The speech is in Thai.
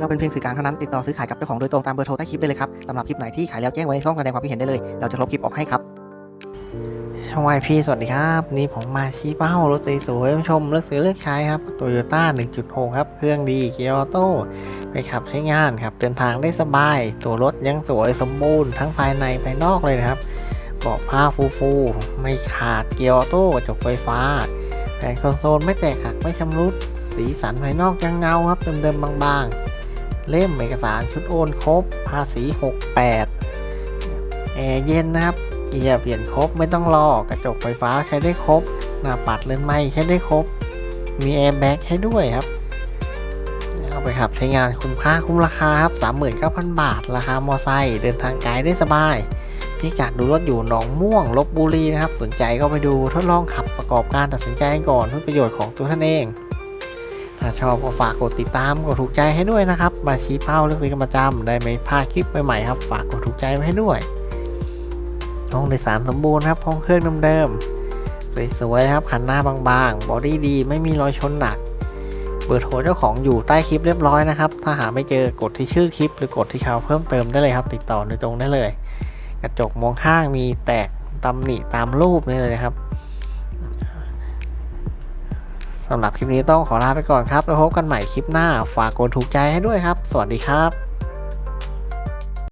เราเป็นเพียงสื่อกลางเท่านั้นติดต่อซื้อขายกับเจ้าของโดยตรงตามเบอร์โทรใต้คลิปได้เลยครับสำหรับคลิปไหนที่ขายแล้วแจ้งไว้ในช่องแสดงความคิดเห็นได้เลย เราจะลบคลิปออกให้ครับช่องวายพี่สวัสดีครับ นี่ผมมาชี้เป้ารถสวยๆผู้ชมเลือกซื้อเลือกใช้ครับโตโยต้า1.6 ครับ เครื่องดีเกียร์ออโต้ไปขับใช้งานครับเดินทางได้สบาย ตัวรถยังสวยสมบูรณ์ทั้งภายในภายนอกเลยนะครับเบาะผ้าฟูๆไม่ขาดเกียร์ออโต้กระจกไฟฟ้าแผงคอนโซลไม่แตกหักไม่ชำรุดสีสันภายนอกยังเงาครับเดิมๆบางๆ เล่มเอกสารชุดโอนครบ ภาษี 68แอร์เย็นนะครับ เกียร์เปลี่ยนครบไม่ต้องรอกระจกไฟฟ้าใช้ได้ครบ หน้าปัดเลื่อนไม้ใช้ได้ครบ มีแอร์แบ็กให้ด้วยครับ เอาไปขับใช้งานคุ้มค่าคุ้มราคาครับ 39,000 บาท ราคามอไซค์เดินทางไกลได้สบายพิกัดดูรถอยู่หนองม่วงลบบุรีนะครับ สนใจก็ไปดูทดลองขับประกอบการตัดสินใจก่อนเพื่อประโยชน์ของตัวท่านเอง ถ้าชอบก็ฝากกดติดตามกดถูกใจให้ด้วยนะครับมาชี้เป้าเลือกซื้อกันประจำได้ไม่พลาดคลิปใหม่ๆครับ ฝากกดถูกใจไว้ให้ด้วย ห้องโดยสารสมบูรณ์ครับห้องเครื่องเดิมๆสวยๆครับคันหน้าบางๆ บอดี้ดีไม่มีรอยชนหนัก เบอร์โทรเจ้าของอยู่ใต้คลิปเรียบร้อยนะครับ ถ้าหาไม่เจอกดที่ชื่อคลิป หรือกดที่เขาเพิ่มเติมได้เลยครับ ติดต่อโดยตรงได้เลย กระจกมองข้างมีแตกตำหนิตามรูปนี่เลยนะครับ สำหรับคลิปนี้ต้องขอลาไปก่อนครับ แล้วพบกันใหม่คลิปหน้า ฝากกดถูกใจให้ด้วยครับ สวัสดีครับ